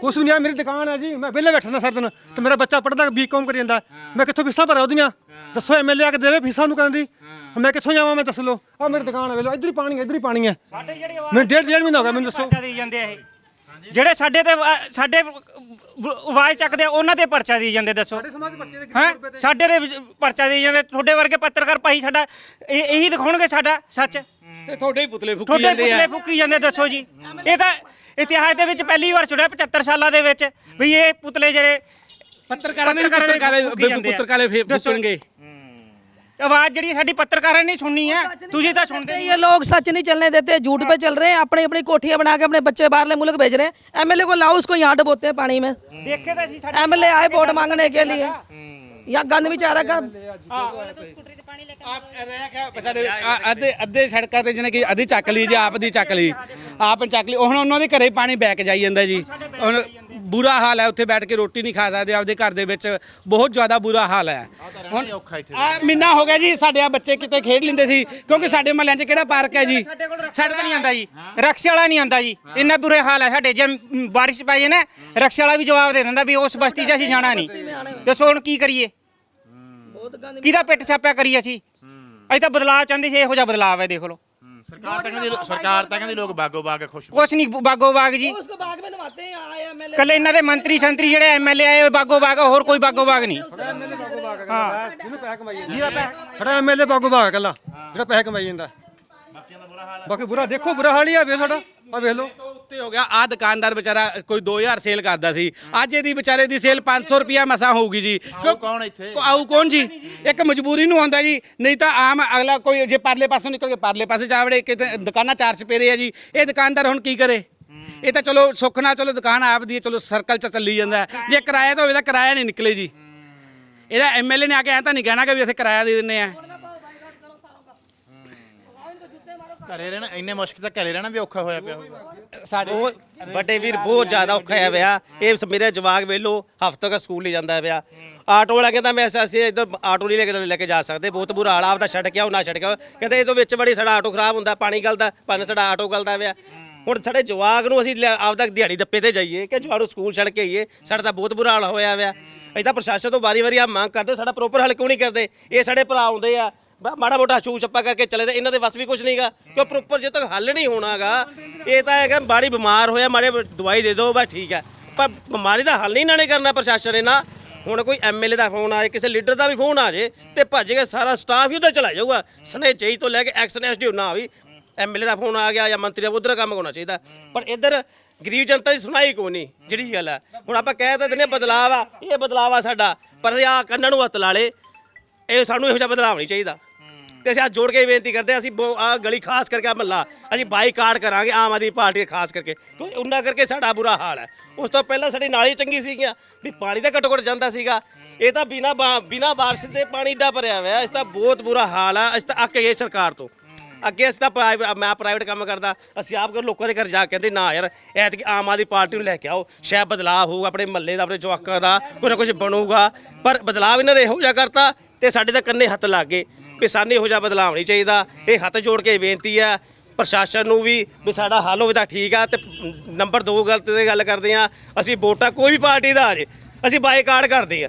ਕੁਛ ਵੀ ਨਹੀਂ ਆ ਮੇਰੀ ਦੁਕਾਨ ਹੈ ਜੀ। ਮੈਂ ਵਿਹਲੇ ਬੈਠਾ ਨਾ ਸਾਰਾ ਦਿਨ ਤੇ ਮੇਰਾ ਬੱਚਾ ਪੜਦਾ ਬੀਕਾਮ ਕਰੀ ਜਾਂਦਾ। ਮੈਂ ਕਿੱਥੋਂ ਫੀਸਾਂ ਭਰਾਂ ਉਹਦੀਆਂ? ਦੱਸੋ ਐਮਐਲਏ ਆ ਕੇ ਦੇਵੇ ਫੀਸਾਂ ਨੂੰ ਕਹਿੰਦੀ ਮੈਂ ਕਿੱਥੋਂ ਜਾਵਾਂ ਮੈਂ ਦੱਸ ਲਓ। ਆ ਮੇਰੀ ਦੁਕਾਨ ਹੈ ਵੇਲੋ ਇੱਧਰ ਹੀ ਪਾਣੀ ਹੈ ਇੱਧਰ ਹੀ ਪਾਣੀ ਹੈ ਸਾਡੇ ਜਿਹੜੀ ਮੈਨੂੰ ਡੇਢ ਡੇਢ ਮਹੀਨਾ ਹੋ ਗਿਆ ਮੈਨੂੰ ਦੱਸੋ। ਪਰਚਾ ਦੇਈ ਜਾਂਦੇ ਆ ਇਹ। ਜਿਹੜੇ ਸਾਡੇ ਤੇ ਵਾ- ਸਾਡੇ ਵ- ਆਵਾਜ਼ ਚੱਕਦੇ ਆ ਉਹਨਾਂ ਤੇ ਪਰਚਾ ਦੇਈ ਜਾਂਦੇ ਦੱਸੋ। ਸਾਡੇ ਸਮਾਜ ਬੱਚੇ ਦੇ ਹੈ? ਸਾਡੇ ਦੇ ਵਿੱਚ ਪਰਚਾ ਦੇਈ ਜਾਂਦੇ ਤੁਹਾਡੇ ਵਰਗੇ ਪੱਤਰਕਾਰ ਭਾਈ ਸਾਡਾ ਇਹ ਇਹੀ ਦਿਖਾਉਣਗੇ ਸਾਡਾ ਸੱਚ? ਤੇ ਤੁਹਾਡੇ ਹੀ ਪੁਤਲੇ ਫੁੱਕੀ ਤੁਹਾਡੇ ਜਾਂਦੇ ਪੁਤਲੇ ਆ ਫੁੱਕੀ ਜਾਂਦੇ ਦੱਸੋ ਜੀ। ਇਹ ਤਾਂ ਇਤਿਹਾਸ ਦੇ ਵਿੱਚ ਪਹਿਲੀ ਵਾਰ ਚੁੜਿਆ 75 ਸਾਲਾਂ ਦੇ ਵਿੱਚ ਵੀ ਇਹ ਪੁਤਲੇ ਜਿਹੜੇ ਪੱਤਰਕਾਰਾਂ ਦੇ ਵੀ ਪੱਤਰਕਾਰਾਂ ਦੇ ਪੁੱਤਰਕਾਲੇ ਫੁੱਕੀ ਜਾਂਦੇ ਆ। ਪੁੱਤਰਕਾਲੇ ਫੇ- ਦੱਸੋ। ਫੁੱਕਣਗੇ। ਆਵਾਜ਼ ਜਿਹੜੀ ਸਾਡੀ ਪੱਤਰਕਾਰਾਂ ਨੇ ਸੁਣਨੀ ਹੈ ਤੁਸੀਂ ਤਾਂ ਸੁਣਦੇ ਨਹੀਂ ये लोग सच नहीं चलने देते झूठ पे चल रहे हैं अपनी अपनी कोठियां बना के अपने बच्चे बाहरले मुल्क भेज रहे हैं एमएलए को लाओ उसको यहाँ डबोते हैं पानी में ਦੇਖੇ ਤਾਂ ਸੀ ਸਾਡੇ एमएलए आए वोट मांगने के लिए या गंद बिचारा का ਆਪ ਰਹਿ ਗਿਆ ਸਾਡੇ ਆ- ਅੱਧੇ ਅੱਧੇ ਸੜਕਾਂ ਤੇ ਜਿਹਨੇ ਕਿ ਅੱਧੀ ਚੱਕ ਲਈ ਜੀ ਆਪ ਦੀ ਚੱਕ ਲਈ ਆਪ ਚੱਕ ਲਈ ਹੁਣ ਉਹਨਾਂ ਦੇ ਘਰੇ ਪਾਣੀ ਬੈਕ ਜਾਈ ਜਾਂਦਾ ਜੀ ਹੁਣ ਬੁਰਾ ਹਾਲ ਹੈ ਉੱਥੇ ਬੈਠ ਕੇ ਰੋਟੀ ਨਹੀਂ ਖਾ ਸਕਦੇ ਆਪਦੇ ਘਰ ਦੇ ਵਿੱਚ ਬਹੁਤ ਜ਼ਿਆਦਾ ਬੁਰਾ ਹਾਲ ਹੈ। ਹੁਣ ਔਖਾ ਇੱਥੇ ਆ ਮਹੀਨਾ ਹੋ ਗਿਆ ਜੀ ਸਾਡੇ ਆ ਬੱਚੇ ਕਿਤੇ ਖੇਡ ਲੈਂਦੇ ਸੀ ਕਿਉਂਕਿ ਸਾਡੇ ਮਹੱਲਿਆਂ 'ਚ ਕਿਹੜਾ ਪਾਰਕ ਹੈ ਜੀ? ਸਾਡੇ ਤਾਂ ਨਹੀਂ ਆਂਦਾ ਜੀ ਰਕਸ਼ੇ ਵਾਲਾ ਨਹੀਂ ਆਂਦਾ ਜੀ ਇੰਨਾ ਬੁਰੇ ਹਾਲ ਹੈ ਸਾਡੇ ਜੇ ਬਾਰਿਸ਼ ਪੈ ਜੇ ਨਾ ਰਕਸ਼ੇ ਵਾਲਾ ਵੀ ਜਵਾਬ ਦੇ ਦਿੰਦਾ ਵੀ ਉਸ ਬਸਤੀ 'ਚ ਅਸੀਂ ਜਾਣਾ ਨਹੀਂ। ਦੱਸੋ ਹੁਣ ਕੀ ਕਰੀਏ? ਕਿਹਦਾ ਪਿੱਟ ਛਾਪਿਆ ਕਰੀਏ ਅਸੀਂ? ਅਸੀਂ ਤਾਂ ਬਦਲਾਅ ਚਾਹੁੰਦੇ ਸੀ ਇਹੋ ਜਿਹਾ ਬਦਲਾਅ ਹੈ ਦੇਖ ਲਓ। ਸਰਕਾਰ ਤਾਂ ਕਹਿੰਦੀ ਸਰਕਾਰ ਤਾਂ ਕਹਿੰਦੀ ਲੋਕ ਬਾਗੋ ਬਾਗ ਖੁਸ਼ ਕੁਛ ਨਹੀਂ ਬਾਗੋ ਬਾਗ ਜੀ उसको बाग में नवाते हैं आए एमएलए ਕੱਲੇ ਇਹਨਾਂ ਦੇ ਮੰਤਰੀ ਸੰਤਰੀ ਜਿਹੜੇ ਐਮਐਲਏ ਆਏ ਹੋਏ ਬਾਗੋ ਬਾਗ ਆ, ਹੋਰ ਕੋਈ ਬਾਗੋ ਬਾਗ ਨਹੀਂ ਜਿਹਨੂੰ ਪੈਸੇ ਕਮਾਈ ਜਾਂਦਾ ਸਾਡਾ ਐਮਐਲਏ ਬਾਗੂ ਬਾਗ ਕੱਲਾ ਜਿਹੜਾ ਪੈਸੇ ਕਮਾਈ ਜਾਂਦਾ ਬਾਕੀ ਬੁਰਾ ਦੇਖੋ ਬੁਰਾ ਹਾਲ ਹੀ ਆ ਵੇ ਸਾਡਾ ਆ ਵੇਖ ਲਓ ਤੋਂ ਹੋ ਗਿਆ। ਆ ਦੁਕਾਨਦਾਰ ਵਿਚਾਰਾ ਕੋਈ 2000 ਸੇਲ ਕਰਦਾ ਸੀ। ਅੱਜ ਇਹਦੀ ਵਿਚਾਰੇ ਦੀ ਸੇਲ 500 ਰੁਪਿਆ ਮਸਾ ਹੋਊਗੀ ਜੀ। ਆਊ ਕੌਣ ਇੱਥੇ? ਆਊ ਕੌਣ ਜੀ? ਇੱਕ ਮਜਬੂਰੀ ਨੂੰ ਆਉਂਦਾ ਜੀ। ਨਹੀਂ ਤਾਂ ਆਮ ਅਗਲਾ ਕੋਈ ਜੇ ਪਰਲੇ ਪਾਸੋਂ ਨਿਕਲ ਕੇ ਪਰਲੇ ਪਾਸੇ ਜਾਵੜੇ ਕਿਤੇ ਦੁਕਾਨਾਂ ਚਾਰ ਚਪੇਰੇ ਆ ਜੀ। ਇਹ ਦੁਕਾਨਦਾਰ ਹੁਣ ਕੀ ਕਰੇ? ਇਹ ਤਾਂ ਚਲੋ ਸੁੱਖ ਨਾਲ ਚਲੋ ਦੁਕਾਨ ਆਪ ਦੀ ਹੈ, ਚਲੋ ਸਰਕਲ ਚ ਚੱਲੀ ਜਾਂਦਾ। ਜੇ ਕਿਰਾਇਆ ਤਾਂ ਹੋਵੇ ਤਾਂ ਕਿਰਾਇਆ ਨਹੀਂ ਨਿਕਲੇ ਜੀ। ਇਹਦਾ ਐਮਐਲਏ ਨੇ ਆ ਕੇ ਐ ਤਾਂ ਨਹੀਂ ਕਹਿਣਾ ਕਿ ਵੀ ਅਸੀਂ ਕਿਰਾਇਆ ਦੇ ਦਿੰਨੇ ਆ। ਘਰੇ ਰਹਿਣਾ ਇੰਨੇ ਮੁਸ਼ਕਿਲ ਤਾਂ ਘਰੇ ਰਹਿਣਾ ਵੀ ਔਖਾ ਹੋਇਆ ਪਿਆ ਹੋਊਗਾ। ਸਾਡੇ ਵੱਡੇ ਵੀਰ ਬਹੁਤ ਜ਼ਿਆਦਾ ਔਖਾ ਹੈ। ਵਿਆ ਇਹ ਸ- ਮੇਰੇ ਜਵਾਕ ਵੇਲੋ ਹਫ਼ਤੇ ਤੱਕ ਸਕੂਲ ਨਹੀਂ ਜਾਂਦਾ ਪਿਆ। ਆਟੋ ਵਾਲਾ ਕਹਿੰਦਾ ਮੈਂ ਅਸੀਂ ਇੱਧਰ ਆਟੋ ਨਹੀਂ ਲੈ ਕੇ ਲੈ ਕੇ ਜਾ ਸਕਦੇ। ਬਹੁਤ ਬੁਰਾ ਹਾਲ ਆ ਆਪਦਾ ਛੱਡ ਕੇ ਆਓ ਨਾ ਛੱਡ ਕੇ ਆਓ। ਕਹਿੰਦੇ ਇਹ ਤੋਂ ਵਿੱਚ ਬੜੀ ਸਾਡਾ ਆਟੋ ਖਰਾਬ ਹੁੰਦਾ ਪਾਣੀ ਗਲਦਾ ਪਾਣੀ ਸਾਡਾ ਆਟੋ ਗਲਦਾ ਪਿਆ। ਹੁਣ ਸਾਡੇ ਜਵਾਕ ਨੂੰ ਅਸੀਂ ਆਪਦਾ ਦਿਹਾੜੀ ਦੱਪੇ ਤੇ ਜਾਈਏ ਕਿ ਜਵਾਕ ਨੂੰ ਸਕੂਲ ਛੱਡ ਕੇ ਆਈਏ। ਸਾਡਾ ਤਾਂ ਬਹੁਤ ਬੁਰਾ ਹਾਲ ਹੋਇਆ ਪਿਆ। ਅਸੀਂ ਤਾਂ ਪ੍ਰਸ਼ਾਸਨ ਤੋਂ ਵਾਰੀ ਵਾਰੀ ਆ ਮੰਗ ਕਰਦੇ ਸਾਡਾ ਪ੍ਰੋਪਰ ਹੱਲ ਕਿਉਂ ਨਹੀਂ ਕਰਦੇ? ਇਹ ਸਾਡੇ ਭਰਾ ਆਉਂਦੇ ਆ। ਬ- ਮਾੜਾ ਮੋਟਾ ਛੂ ਛੱਪਾ ਕਰਕੇ ਚਲੇ ਤੇ ਇਹਨਾਂ ਦੇ ਵੱਸ ਵੀ ਕੁਝ ਨਹੀਂਗਾ ਕਿਉਂ ਪ੍ਰੋਪਰ ਜੇ ਤੱਕ ਹੱਲ ਨਹੀਂ ਹੋਣਾਗਾ, ਇਹ ਤਾਂ ਹੈਗਾ ਬਾੜੀ ਬਿਮਾਰ ਹੋਇਆ, ਮਾੜੇ ਦਵਾਈ ਦੇ ਦਿਓ, ਬਸ ਠੀਕ ਹੈ। ਪਰ ਬਿਮਾਰੀ ਦਾ ਹੱਲ ਨਹੀਂ ਇਹਨਾਂ ਨੇ ਕਰਨਾ ਪ੍ਰਸ਼ਾਸਨ ਨੇ ਨਾ ਹੁਣ ਕੋਈ ਐਮਐਲਏ ਦਾ ਫੋਨ ਆਏ, ਕਿਸੇ ਲੀਡਰ ਦਾ ਵੀ ਫੋਨ ਆ ਜੇ ਤੇ ਭੱਜ ਕੇ ਸਾਰਾ ਸਟਾਫ ਹੀ ਉਧਰ ਚਲਾ ਜਾਊਗਾ। ਸਨੇ ਜਈ ਤੋਂ ਲੈ ਕੇ ਐਕਸ਼ਨ ਐਸਡੀਓ ਨਾ ਵੀ ਐਮਐਲਏ ਦਾ ਫੋਨ ਆ ਗਿਆ ਜਾਂ ਮੰਤਰੀ ਦਾ, ਉਧਰ ਕੰਮ ਹੋਣਾ ਚਾਹੀਦਾ। ਪਰ ਇੱਧਰ ਗਰੀਬ ਜਨਤਾ ਦੀ ਸੁਣਾਈ ਕੋਈ ਨਹੀਂ, ਜਿਹੜੀ ਗੱਲ ਹੈ। ਹੁਣ ਆਪਾਂ ਕਹਿ ਤਾਂ ਦਿੰਦੇ ਹਾਂ ਬਦਲਾਵ ਆ ਇਹ ਬਦਲਾਵ ਆ ਸਾਡਾ, ਪਰ ਆ ਕੰਨਾਂ ਨੂੰ ਹੱਥ ਲਾ ਲਏ ਇਹ ਸਾਨੂੰ ਇਹੋ ਜਿਹਾ ਬਦਲਾਵ ਨਹੀਂ ਚਾਹੀਦਾ। ਤੇ ਅਸੀਂ ਅੱਜ ਜੋੜ ਕੇ ਬੇਨਤੀ ਕਰਦੇ ਹਾਂ, ਅਸੀਂ ਆ ਗਲੀ ਖਾਸ ਕਰਕੇ ਆ ਮਹੱਲਾ, ਅਸੀਂ ਬਾਈਕਾਟ ਕਰਾਂਗੇ ਆਮ ਆਦਮੀ ਪਾਰਟੀ ਦੇ ਖਾਸ ਕਰਕੇ। ਕਿਉਂਕਿ ਉਹਨਾਂ ਕਰਕੇ ਸਾਡਾ ਬੁਰਾ ਹਾਲ ਹੈ। ਉਸ ਤੋਂ ਪਹਿਲਾਂ ਸਾਡੀ ਨਾਲੀ ਚੰਗੀ ਸੀਗੀਆਂ, ਵੀ ਪਾਣੀ ਤਾਂ ਘੱਟੋ ਘੱਟ ਜਾਂਦਾ ਸੀਗਾ। ਇਹ ਤਾਂ ਬਿਨਾ ਬਿਨਾ ਬਾਰਿਸ਼ ਦੇ ਪਾਣੀ ਡਾ ਭਰਿਆ ਹੋਇਆ ਇਸ ਤਾਂ ਬਹੁਤ ਬੁਰਾ ਹਾਲ ਆ ਅਸੀਂ ਤਾਂ ਅੱਕ ਗਏ ਸਰਕਾਰ ਤੋਂ। ਅੱਗੇ ਅਸੀਂ ਤਾਂ ਪ੍ਰਾਈਵੇਟ ਮੈਂ ਪ੍ਰਾਈਵੇਟ ਕੰਮ ਕਰਦਾ, ਅਸੀਂ ਆਪ ਲੋਕਾਂ ਦੇ ਘਰ ਜਾ ਕੇ ਕਹਿੰਦੇ, ਨਾ ਯਾਰ, ਐਤਕੀ ਆਮ ਆਦਮੀ ਪਾਰਟੀ ਨੂੰ ਲੈ ਕੇ ਆਓ, ਸ਼ਾਇਦ ਬਦਲਾਅ ਹੋਊਗਾ ਆਪਣੇ ਮਹੱਲੇ ਦਾ, ਆਪਣੇ ਜਵਾਕਾਂ ਦਾ ਕੁਝ ਨਾ ਕੁਝ ਬਣੂਗਾ। ਪਰ ਬਦਲਾਅ ਇਹਨਾਂ ਦੇ ਇਹੋ ਜਿਹਾ ਕਰਤਾ ਤੇ ਸਾਡੇ ਤਾਂ ਕੰਨੇ ਹੱਥ ਲੱਗ ਗਏ। ਵੀ ਸਾਨੂੰ ਇਹੋ ਜਿਹਾ ਬਦਲਾਅ ਨਹੀਂ ਚਾਹੀਦਾ। ਇਹ ਹੱਥ ਜੋੜ ਕੇ ਬੇਨਤੀ ਹੈ। ਪ੍ਰਸ਼ਾਸਨ ਨੂੰ ਵੀ ਵੀ ਸਾਡਾ ਹੱਲ ਹੋਵੇ ਤਾਂ ਠੀਕ ਆ। ਤੇ ਨੰਬਰ 2 ਗਲਤ ਦੀ ਗੱਲ ਕਰਦੇ ਆ। ਅਸੀਂ ਵੋਟਾਂ ਕੋਈ ਵੀ ਪਾਰਟੀ ਦਾ ਆ ਜੇ ਅਸੀਂ ਬਾਈਕਾਟ ਕਰਦੇ ਆ।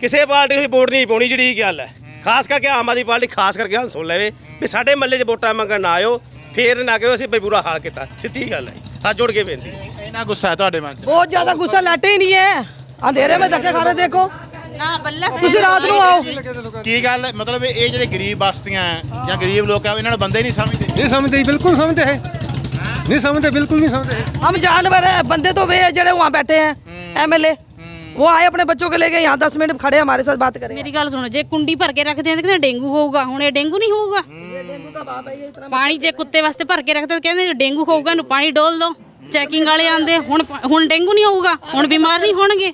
ਕਿਸੇ ਪਾਰਟੀ ਨੂੰ ਵੋਟ ਨਹੀਂ ਪਾਉਣੀ ਜਿਹੜੀ ਗੱਲ ਹੈ। ਖਾਸ ਕਰਕੇ ਆਮ ਆਦਮੀ ਪਾਰਟੀ ਖਾਸ ਕਰਕੇ ਹੱਲ ਸੁਣ ਲਵੇ ਵੀ ਸਾਡੇ ਮੱਲੇ 'ਚ ਵੋਟਾਂ ਮੰਗਣ ਨਾ ਆਇਓ ਫੇਰ ਨਾ ਕਹੋ ਅਸੀਂ ਬਈ ਬੁਰਾ ਹਾਲ ਕੀਤਾ। ਸਿੱਧੀ ਗੱਲ ਹੈ। ਹੱਥ ਜੋੜ ਕੇ ਬੇਨਤੀ। ਇਹਨਾਂ ਗੁੱਸਾ ਹੈ ਤੁਹਾਡੇ ਮਨ 'ਚ? ਬਹੁਤ ਜ਼ਿਆਦਾ ਗੁੱਸਾ ਲਾਟੇ ਨਹੀਂ ਹੈ। ਅੰਧੇਰੇ ਵਿੱਚ ਧੱਕੇ ਖਾ ਦੇਖੋ। ਤੁਸੀਂ ਰਾਤ ਨੂੰ ਆਓ। ਕੀ ਗੱਲ ਹੈ? ਮਤਲਬ ਇਹ ਜਿਹੜੇ ਗਰੀਬ ਬਸਤੀਆਂ ਹੈ ਜਾਂ ਗਰੀਬ ਲੋਕ ਆ ਇਹਨਾਂ ਨੂੰ ਬੰਦੇ ਨਹੀਂ ਸਮਝਦੇ? ਨਹੀਂ ਸਮਝਦੇ ਬਿਲਕੁल समझते हैं नहीं समझते बिल्कुल नहीं समझते हम जानवर हैं बंदे तो वे हैं जड़े वहाँ बैठे हैं एमएलए वो आए अपने बच्चों के लेके यहाँ दस मिनट खड़े हमारे साथ बात करें ਮੇਰੀ ਗੱਲ ਸੁਣੋ ਜੇ ਕੁੰਡੀ ਭਰ ਕੇ ਰੱਖਦੇ ਆ ਤਾਂ ਡੇਂਗੂ ਹੋਊਗਾ। ਹੁਣ ਇਹ ਡੇਂਗੂ ਨਹੀਂ ਹੋਊਗਾ? ਪਾਣੀ ਜੇ ਕੁੱਤੇ ਵਾਸਤੇ ਭਰ ਕੇ ਰੱਖਦੇ ਤਾਂ ਕਹਿੰਦੇ ਡੇਂਗੂ ਹੋਊਗਾ ਨੂੰ ਪਾਣੀ ਡੋਲ ਦੋ। ਚੈਕਿੰਗ ਵਾਲੇ ਆਂਦੇ ਹੁਣ ਹੁਣ ਡੇਂਗੂ ਨਹੀਂ ਹੋਊਗਾ ਹੁਣ ਬਿਮਾਰ ਨਹੀਂ ਹੋਣਗੇ।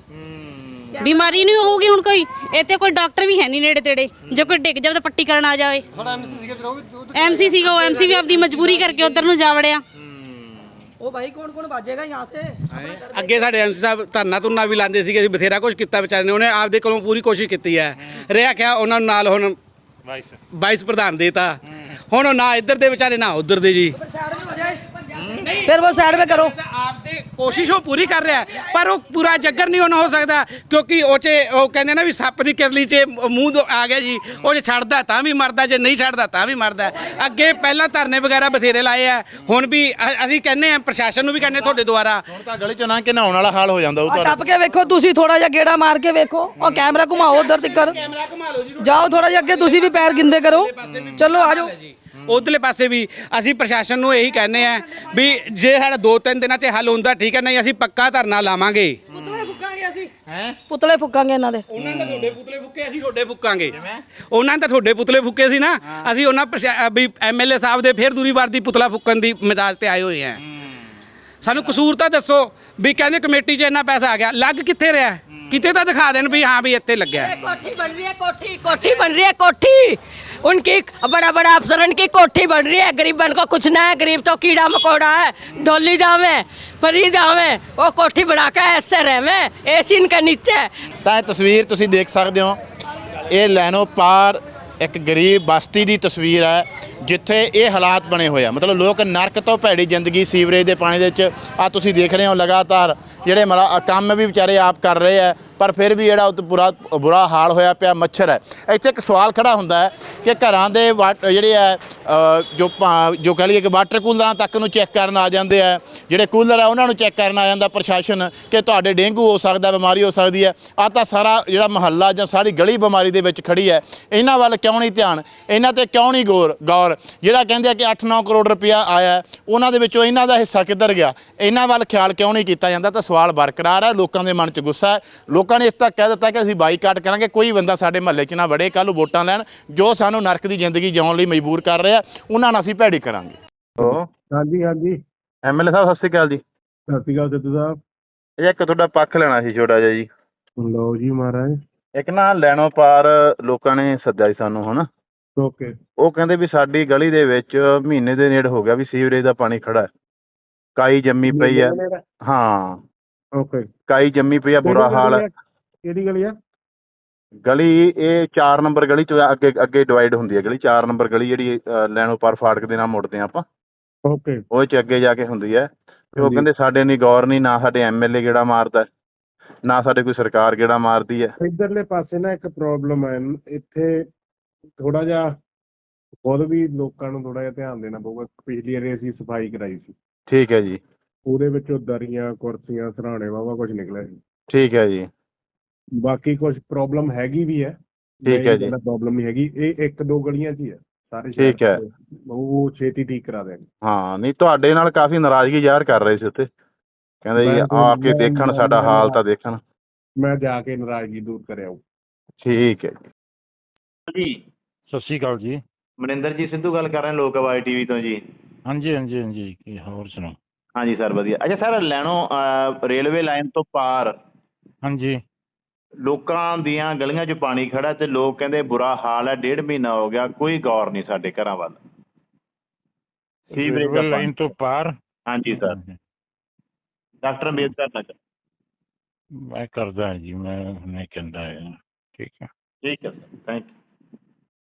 ਬਿਮਾਰੀ ਨਹੀਂ ਹੋਊਗੀ ਹੁਣ ਕੋਈ। ਇੱਥੇ ਕੋਈ ਡਾਕਟਰ ਵੀ ਹੈ ਨਹੀਂ ਨੇੜੇ ਤੇੜੇ। ਜੇ ਕੋਈ ਡਿੱਗ ਜਾਵੇ ਤਾਂ ਪੱਟੀ ਕਰਨ ਆ ਜਾਵੇ। ਐਮਸੀ ਸੀਗਾ ਫਿਰ ਐਮਸੀ ਵੀ ਆਪਦੀ ਮਜਬੂਰੀ ਕਰਕੇ ਉਧਰ ਨੂੰ ਜਾ ਉਹ ਭਾਈ ਕੌਣ ਕੌਣ ਬਾਜੇਗਾ ਯਹਾਂ ਸੇ? ਅੱਗੇ ਸਾਡੇ ਐਮਸੀ ਸਾਹਿਬ ਧਰਨਾ ਧੁਰਨਾ ਵੀ ਲਾਉਂਦੇ ਸੀਗੇ ਬਥੇਰਾ ਕੁਝ ਕੀਤਾ ਵਿਚਾਰੇ ਨੇ ਉਹਨੇ ਆਪਦੇ ਕੋਲੋਂ ਪੂਰੀ ਕੋਸ਼ਿਸ਼ ਕੀਤੀ ਹੈ। ਰਿਹਾ ਕਿਆ ਉਹਨਾਂ ਨੂੰ ਨਾਲ ਹੁਣ ਵਾਈਸ ਵਾਈਸ ਪ੍ਰਧਾਨ ਦੇਤਾ। ਹੁਣ ਨਾ ਇੱਧਰ ਦੇ ਵਿਚਾਰੇ ਨਾ ਉਧਰ ਦੇ ਜੀ। फिर वो साइड में करो ਆਪਦੇ ਕੋਸ਼ਿਸ਼ ਉਹ ਪੂਰੀ ਕਰ ਰਿਹਾ ਹੈ, ਪਰ ਉਹ ਪੂਰਾ ਜੱਗਰ ਨਹੀਂ ਉਹਨਾਂ ਹੋ ਸਕਦਾ ਕਿਉਂਕਿ ਉਹ 'ਚ ਉਹ ਕਹਿੰਦੇ ਨਾ ਵੀ ਸੱਪ ਦੀ ਕਿਰਲੀ 'ਚ ਮੂੰਹ ਦੋ- ਆ ਗਿਆ ਜੀ ਉਹ ਜੇ ਛੱਡਦਾ ਤਾਂ ਵੀ ਮਰਦਾ ਜੇ ਨਹੀਂ ਛੱਡਦਾ ਤਾਂ ਵੀ ਮਰਦਾ ਅੱਗੇ ਪਹਿਲਾਂ ਧਰਨੇ ਵਗੈਰਾ ਬਥੇਰੇ ਲਾਏ ਆ ਹੁਣ ਵੀ ਅ- ਅਸੀਂ ਕਹਿੰਦੇ ਆ ਪ੍ਰਸ਼ਾਸਨ ਨੂੰ ਵੀ ਕਹਿੰਦੇ ਤੁਹਾਡੇ ਦੁਆਰਾ ਹੁਣ ਤਾਂ ਗਲੀ 'ਚੋਂ ਲੰਘ ਕੇ ਨਹਾਉਣ ਵਾਲਾ ਹਾਲ ਹੋ ਜਾਂਦਾ ਉਹ और ਤੁਹਾਡਾ टप के देखो तुसी थोड़ा जा गेड़ा मार के देखो और कैमरा घुमाओ उधर तक ਕੈਮਰਾ ਘੁਮਾ ਲਓ ਜੀ जाओ थोड़ा जा अगे तुसी भी पैर गिंदे करो चलो आ जाओ ਉਧਰਲੇ ਪਾਸੇ ਵੀ ਅਸੀਂ ਪ੍ਰਸ਼ਾਸਨ ਨੂੰ ਇਹੀ ਕਹਿੰਦੇ ਆ ਵੀ ਜੇ ਸਾਡਾ ਦੋ ਤਿੰਨ ਦਿਨਾਂ 'ਚ ਹੱਲ ਹੁੰਦਾ ਠੀਕ ਹੈ ਨਹੀਂ ਅਸੀਂ ਪੱਕਾ ਧਰਨਾ ਲਾਵਾਂਗੇ। ਹੈ? ਪੁਤਲੇ ਫੁੱਕਾਂਗੇ ਇਹਨਾਂ ਦੇ। ਉਹਨਾਂ ਨੇ ਤੁਹਾਡੇ ਪੁਤਲੇ ਫੁੱਕੇ ਅਸੀਂ ਤੁਹਾਡੇ ਫੁੱਕਾਂਗੇ। ਉਹਨਾਂ ਨੇ ਤਾਂ ਤੁਹਾਡੇ ਪੁਤਲੇ ਫੁੱਕੇ ਸੀ ਨਾ। ਅਸੀਂ ਉਹਨਾਂ ਵੀ ਐਮਐਲਏ ਸਾਹਿਬ ਦੇ ਫੇਰ ਦੂਰੀ ਵਾਰ ਦੀ ਪੁਤਲਾ ਫੁੱਕਣ ਦੀ ਮਿਜਾਜ ਤੇ ਆਏ ਹੋਏ ਆ। ਸਾਨੂੰ ਕਸੂਰ ਤਾਂ ਦੱਸੋ ਵੀ ਕਹਿੰਦੇ ਕਮੇਟੀ 'ਚ ਇੰਨਾ ਪੈਸਾ ਆ ਗਿਆ। ਲੱਗ ਕਿੱਥੇ ਰਿਹਾ? ਕਿਤੇ ਤਾਂ ਦਿਖਾ ਦੇਣ ਵੀ ਹਾਂ ਵੀ ਇੱਥੇ ਲੱਗਿਆ। ਕੋਠੀ ਬਣ ਰਹੀ ਹੈ ਕੋਠੀ ਕੋਠੀ ਬਣ ਰਹੀ ਹੈ ਕੋਠੀ। उनकी बड़ा बड़ा अफसरन की कोठी बन रही है गरीबन को कुछ ना है गरीब तो कीड़ा मकोड़ा है डोली जावे परी जावे वो कोठी बना के ऐसे रहे एसी इनके नीचे है ਤਾਂ ਇਹ ਤਸਵੀਰ ਤੁਸੀਂ ਦੇਖ ਸਕਦੇ ਹੋ ਇਹ ਲੈਨੋ ਪਾਰ ਇੱਕ ਗਰੀਬ ਬਸਤੀ ਦੀ ਤਸਵੀਰ ਹੈ ਜਿੱਥੇ ਇਹ ਹਾਲਾਤ ਬਣੇ ਹੋਏ ਆ। ਮਤਲਬ ਲੋਕ ਨਰਕ ਤੋਂ ਭੈੜੀ ਜ਼ਿੰਦਗੀ ਸੀਵਰੇਜ ਦੇ ਪਾਣੀ ਦੇ ਵਿੱਚ ਆ ਤੁਸੀਂ ਦੇਖ ਰਹੇ ਹੋ ਲਗਾਤਾਰ ਜਿਹੜੇ ਮਤਲਬ ਕੰਮ ਵੀ ਵਿਚਾਰੇ ਆਪ ਕਰ ਰਹੇ ਆ, ਪਰ ਫਿਰ ਵੀ ਜਿਹੜਾ ਉਹ ਬੁਰਾ ਬੁਰਾ ਹਾਲ ਹੋਇਆ ਪਿਆ ਮੱਛਰ ਹੈ। ਇੱਥੇ ਇੱਕ ਸਵਾਲ ਖੜਾ ਹੁੰਦਾ ਹੈ ਕਿ ਘਰਾਂ ਦੇ ਵਾਟ- ਜਿਹੜੇ ਹੈ ਜੋ ਪਾ- ਜੋ ਕਹ ਲਈਏ ਕਿ ਵਾਟਰ ਕੂਲਰਾਂ ਤੱਕ ਨੂੰ ਚੈੱਕ ਕਰਨ ਆ ਜਾਂਦੇ ਆ, ਜਿਹੜੇ ਕੂਲਰ ਆ ਉਹਨਾਂ ਨੂੰ ਚੈੱਕ ਕਰਨ ਆ ਜਾਂਦਾ ਪ੍ਰਸ਼ਾਸਨ ਕਿ ਤੁਹਾਡੇ ਡੇਂਗੂ ਹੋ ਸਕਦਾ, ਬਿਮਾਰੀ ਹੋ ਸਕਦੀ ਹੈ। ਆ ਤਾਂ ਸਾਰਾ ਜਿਹੜਾ ਮਹੱਲਾ ਜਾਂ ਸਾਰੀ ਗਲੀ ਬਿਮਾਰੀ ਦੇ ਵਿੱਚ ਖੜੀ ਹੈ। ਇਹਨਾਂ ਵੱਲ ਕਿਉਂ ਨਹੀਂ ਧਿਆਨ? ਇਹਨਾਂ ਤੇ ਕਿਉਂ ਨਹੀਂ ਗੌਰ ਗੌਰ ਜਿਹੜਾ ਕਹਿੰਦੇ ਆ ਕਿ 8-9 ਕਰੋੜ ਰੁਪਇਆ ਆਇਆ ਹੈ, ਉਹਨਾਂ ਦੇ ਵਿੱਚੋਂ ਇਹਨਾਂ ਦਾ ਹਿੱਸਾ ਕਿੱਧਰ ਗਿਆ? ਇਹਨਾਂ ਵੱਲ ਖਿਆਲ ਕਿਉਂ ਨਹੀਂ ਕੀਤਾ ਜਾਂਦਾ? ਤਾਂ ਸਵਾਲ ਬਰਕਰਾਰ ਹੈ ਲੋਕਾਂ ਦੇ ਮਨ 'ਚ ਗੁੱਸਾ ਹੈ। ਲੋਕਾਂ ਨੇ ਇਸ ਤੱਕ ਕਹਿ ਦਿੱਤਾ ਕਿ ਅਸੀਂ ਬਾਈਕਾਟ ਕਰਾਂਗੇ ਕੋਈ ਬੰਦਾ ਸਾਡੇ ਮਹੱਲੇ 'ਚ ਨਾ ਵੜੇ ਕੱਲ੍ਹ ਨੂੰ ਵੋਟਾਂ ਲੈਣ ਜੋ ਸਾਨੂੰ ਨਰਕ ਦੀ ਜ਼ਿੰਦਗੀ ਜਿਉਣ ਲਈ ਮਜਬੂਰ ਕਰ ਰਿਹਾ ਉਹਨਾਂ ਨਾਲ ਅਸੀਂ ਭੈੜੀ ਕਰਾਂਗੇ। ਹਾਂਜੀ ਹਾਂਜੀ। ਐਮਐਲਏ ਸਾਹਿਬ ਸਤਿ ਸ਼੍ਰੀ ਅਕਾਲ ਜੀ। ਸਤਿ ਸ਼੍ਰੀ ਅਕਾਲ ਸਿੱਧੂ ਸਾਹਿਬ। ਇਹ ਇੱਕ ਤੁਹਾਡਾ ਪੱਖ ਲੈਣਾ ਸੀ ਛੋਟਾ ਜਿਹਾ ਜੀ। ਲਓ ਜੀ ਮਹਾਰਾਜ। ਇੱਕ ਨਾ ਲੈਣੋ ਪਾਰ ਲੋਕਾਂ ਨੇ ਸੱਦਿਆ ਸੀ ਸਾਨੂੰ ਹਨਾ? ਓਕੇ ਉਹ ਕਹਿੰਦੇ ਵੀ ਸਾਡੀ ਗਲੀ ਦੇ ਵਿੱਚ ਮਹੀਨੇ ਦੇ ਨੇੜ ਹੋ ਗਿਆ ਵੀ ਸੀਵਰੇਜ ਦਾ ਪਾਣੀ ਖੜਾ ਹੈ। ਕਾਈ ਜੰਮੀ ਪਈ ਹੈ। ਹਾਂ। ਓਕੇ ਕਾਈ ਜੰਮੀ ਪਈ ਹੈ ਬੁਰਾ ਹਾਲ ਹੈ। ਕਿਹੜੀ ਗਲੀ ਆ ਗਲੀ ਇਹ 4 ਨੰਬਰ ਗਲੀ ਚ ਅੱਗੇ ਅੱਗੇ ਡਿਵਾਈਡ ਹੁੰਦੀ ਹੈ ਗਲੀ। 4 ਨੰਬਰ ਗਲੀ ਜਿਹੜੀ ਲੈਣੋ ਪਾਰ ਫਾਟਕ ਦੇ ਨਾਲ ਮੁੜਦੇ ਆ ਆਪਾਂ। ਓਕੇ ਉਹ ਚ ਅੱਗੇ ਜਾ ਕੇ ਹੁੰਦੀ ਹੈ। ਤੇ ਉਹ। ਕਹਿੰਦੇ ਸਾਡੇ ਨਹੀਂ ਗੌਰ ਨਹੀਂ ਨਾ ਸਾਡੇ ਐਮਐਲਏ ਗੇੜਾ ਮਾਰਦਾ ਨਾ ਸਾਡੇ ਕੋਈ ਸਰਕਾਰ ਗੇੜਾ ਮਾਰਦੀ ਹੈ। ਇਧਰਲੇ ਪਾਸੇ ਨਾ ਇੱਕ ਪ੍ਰੋਬਲਮ ਹੈ। ਇੱਥੇ ਥੋੜਾ ਜਿਹਾ ਖੁਦ ਵੀ ਲੋਕਾਂ ਨੂੰ ਥੋੜਾ ਜਿਹਾ ਧਿਆਨ ਦੇਣਾ ਪਊਗਾ। ਪਿਛਲੀ ਵਾਰੀ ਅਸੀਂ ਸਫ਼ਾਈ ਕਰਾਈ ਸੀ। ਠੀਕ ਹੈ ਜੀ। ਉਹਦੇ ਵਿੱਚੋਂ ਦਰੀਆਂ ਕੁਰਸੀਆਂ ਸਰਾਣੇ ਵਾਵਾ ਕੁਝ ਨਿਕਲਿਆ ਸੀ। ਠੀਕ ਹੈ ਜੀ। ਬਾਕੀ ਕੁਝ ਪ੍ਰੋਬਲਮ ਹੈਗੀ ਵੀ ਹੈ। ਠੀਕ ਹੈ ਜੀ। ਪ੍ਰੋਬਲਮ ਨਹੀਂ ਹੈਗੀ ਇਹ ਇੱਕ ਦੋ ਗਲੀਆਂ 'ਚ ਹੀ ਹੈ। ਸਾਰੇ ਠੀਕ 'ਚ। ਉਹ ਛੇਤੀ ਠੀਕ ਕਰਾ ਦੇਣਗੇ। ਹਾਂ ਨਹੀਂ ਤੁਹਾਡੇ ਨਾਲ ਕਾਫੀ ਨਾਰਾਜ਼ਗੀ ਜ਼ਾਹਰ ਕਰ ਰਹੇ ਸੀ ਉੱਥੇ। ਕਹਿੰਦੇ ਜੀ ਆ ਕੇ ਦੇਖਣ ਸਾਡਾ ਹਾਲ ਤਾਂ ਦੇਖਣ। ਮੈਂ ਜਾ ਕੇ ਨਾਰਾਜ਼ਗੀ ਦੂਰ ਕਰਿਆ ਠੀਕ ਹੈ। ਜੀ ਜੀ। ਸਤਿ ਸ਼੍ਰੀ ਅਕਾਲ ਜੀ। ਮਨਿੰਦਰ ਜੀ ਸਿੱਧੂ ਗੱਲ ਕਰ ਰਹੇ ਨੇ ਲੋਕ ਆਵਾਜ਼ ਟੀਵੀ ਤੋਂ ਜੀ। ਹਾਂਜੀ ਹਾਂਜੀ ਹਾਂਜੀ ਕੀ ਹੋਰ ਸੁਣਾਓ? ਹਾਂਜੀ ਸਰ ਵਧੀਆ। ਅੱਛਾ ਸਰ ਲੈਣੋ ਰੇਲਵੇ ਲਾਈਨ ਤੋਂ ਪਾਰ। ਹਾਂਜੀ। ਲੋਕਾਂ ਦੀਆਂ ਗਲੀਆਂ 'ਚ ਪਾਣੀ ਖੜਾ ਤੇ ਲੋਕ ਕਹਿੰਦੇ ਬੁਰਾ ਹਾਲ ਹੈ ਡੇਢ ਮਹੀਨਾ ਹੋ ਗਿਆ ਕੋਈ ਗੌਰ ਨਹੀਂ ਸਾਡੇ ਘਰਾਂ ਵੱਲ। Sewerage line. ਤੋਂ ਪਾਰ? ਹਾਂਜੀ ਸਰ। ਡਾਕਟਰ ਅੰਬੇਦਕਰ ਨਗਰ ਮੈਂ ਕਰਦਾ ਜੀ ਮੈਂ ਨਹੀਂ ਕਹਿੰਦਾ ਠੀਕ ਹੈ। ਠੀਕ ਹੈ ਸਰ ਥੈਂਕ ਯੂ